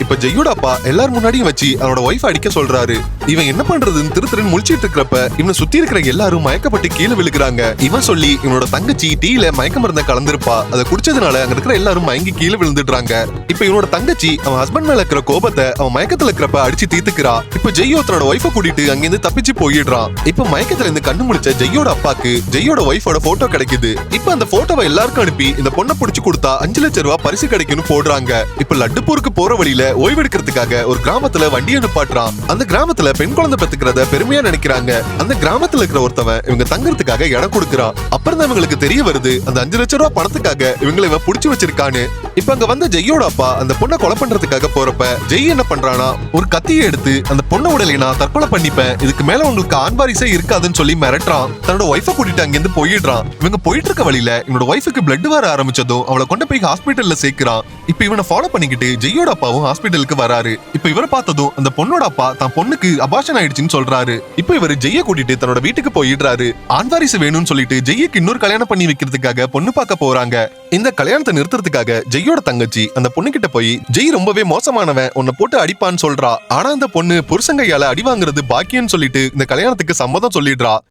இப்ப ஜெய்யோட அப்பா எல்லாரும் முன்னாடியும் வச்சு அவனோட ஒய்ஃப் அடிக்க சொல்றாரு. இவன் என்ன பண்றதுன்னு திருத்திரன் முழிச்சிட்டு இருக்கிறப்ப இவனை சுத்தி இருக்கிற எல்லாரும் மயக்கப்பட்டு கீழே விழுகிறாங்க. இவன் சொல்லி இவனோட தங்கச்சி டீல மயக்க மருந்த கலந்துருப்பா. அதை குடிச்சதுனால அங்க இருக்கிற எல்லாரும் மயங்கி கீழே விழுந்துடுறாங்க. இப்ப இவனோட தங்கச்சி அவன் ஹஸ்பண்ட் மேல இருக்கிற கோபத்தை அவன் மயக்கத்துல இருக்கிறப்ப அடிச்சு தீர்த்துக்கிறா. இப்ப ஜெய்யோ தன்னோட ஒய்ஃபை கூட்டிட்டு அங்கிருந்து தப்பிச்சு போயிடுறான். இப்ப மயக்கத்துல இருந்து கண்ணு முடிச்ச ஜெய்யோட அப்பாக்கு ஜெய்யோட ஒய்ஃபோட போட்டோ கிடைக்குது. இப்ப அந்த போட்டோவை எல்லாருக்கும் அனுப்பி இந்த பொண்ணை புடிச்சு கொடுத்தா அஞ்சு லட்சம் ரூபாய் பரிசு கிடைக்கும்னு போடுறாங்க. இப்ப லட்டுப்பூருக்கு போற வழியில ஓய்வெடுக்கிறதுக்காக ஒரு கிராமத்துல வண்டி அனுப்பாட்டுறான். அந்த கிராமத்துல பெண் குழந்தை பெத்துக்கிறத பெருமையா நினைக்கிறாங்க. அந்த கிராமத்துல இருக்கிற ஒருத்தவன் இவங்க தங்கறதுக்காக இடம் கொடுக்கறான். அப்புறம் தான் இவங்களுக்கு தெரிய வருது அந்த அஞ்சு லட்சம் ரூபாய் பணத்துக்காக இவங்களை இவன் புடிச்சு வச்சிருக்கான்னு. இப்ப அங்க வந்த ஜெய்யோட அப்பா அந்த பொண்ணை கொலை பண்றதுக்காக போறப்ப ஜெய் என்ன பண்றானா ஒரு கத்தியை எடுத்து அந்த பொண்ணை உடலை நான் தற்கொலை பண்ணிப்பேன். இதுக்கு மேல உங்களுக்கு ஆண்வாரிசே இருக்காதுன்னு சொல்லி மிரட்டுறான். தன்னோட ஒய்ஃபை கூட்டிட்டு அங்கிருந்து போயிடுறான். இவங்க போயிட்டு இருக்க வழியில இவனோட ஒய்ஃபுக்கு பிளட் வர ஆரம்பிச்சதும் அவளை கொண்டு போய் ஹாஸ்பிட்டல்ல சேர்க்கிறான். இப்ப இவனை ஃபாலோ பண்ணிக்கிட்டு ஜெய்யோட அப்பாவும் ஹாஸ்பிட்டலுக்கு வராரு. இப்ப இவரை பார்த்ததும் அந்த பொண்ணோட அப்பா தான் பொண்ணுக்கு அபாஷன் ஆயிடுச்சுன்னு சொல்றாரு. இப்ப இவர் ஜெய்ய கூட்டிட்டு தன்னோட வீட்டுக்கு போயிடுறாரு. ஆண்வாரிசு வேணும்னு சொல்லிட்டு ஜெய்யக்கு இன்னொரு கல்யாணம் பண்ணி வைக்கிறதுக்காக பொண்ணு பார்க்க போறாங்க. இந்த கல்யாணத்தை நிறுத்துறதுக்காக ஜெய்யோட தங்கச்சி அந்த பொண்ணு கிட்ட போய் ஜெய் ரொம்பவே மோசமானவன் உன்னை போட்டு அடிப்பான்னு சொல்றா. ஆனா அந்த பொண்ணு புருஷங்கையால அடி வாங்குறது பாக்கியன்னு சொல்லிட்டு இந்த கல்யாணத்துக்கு சம்மதம் சொல்லிடுறா.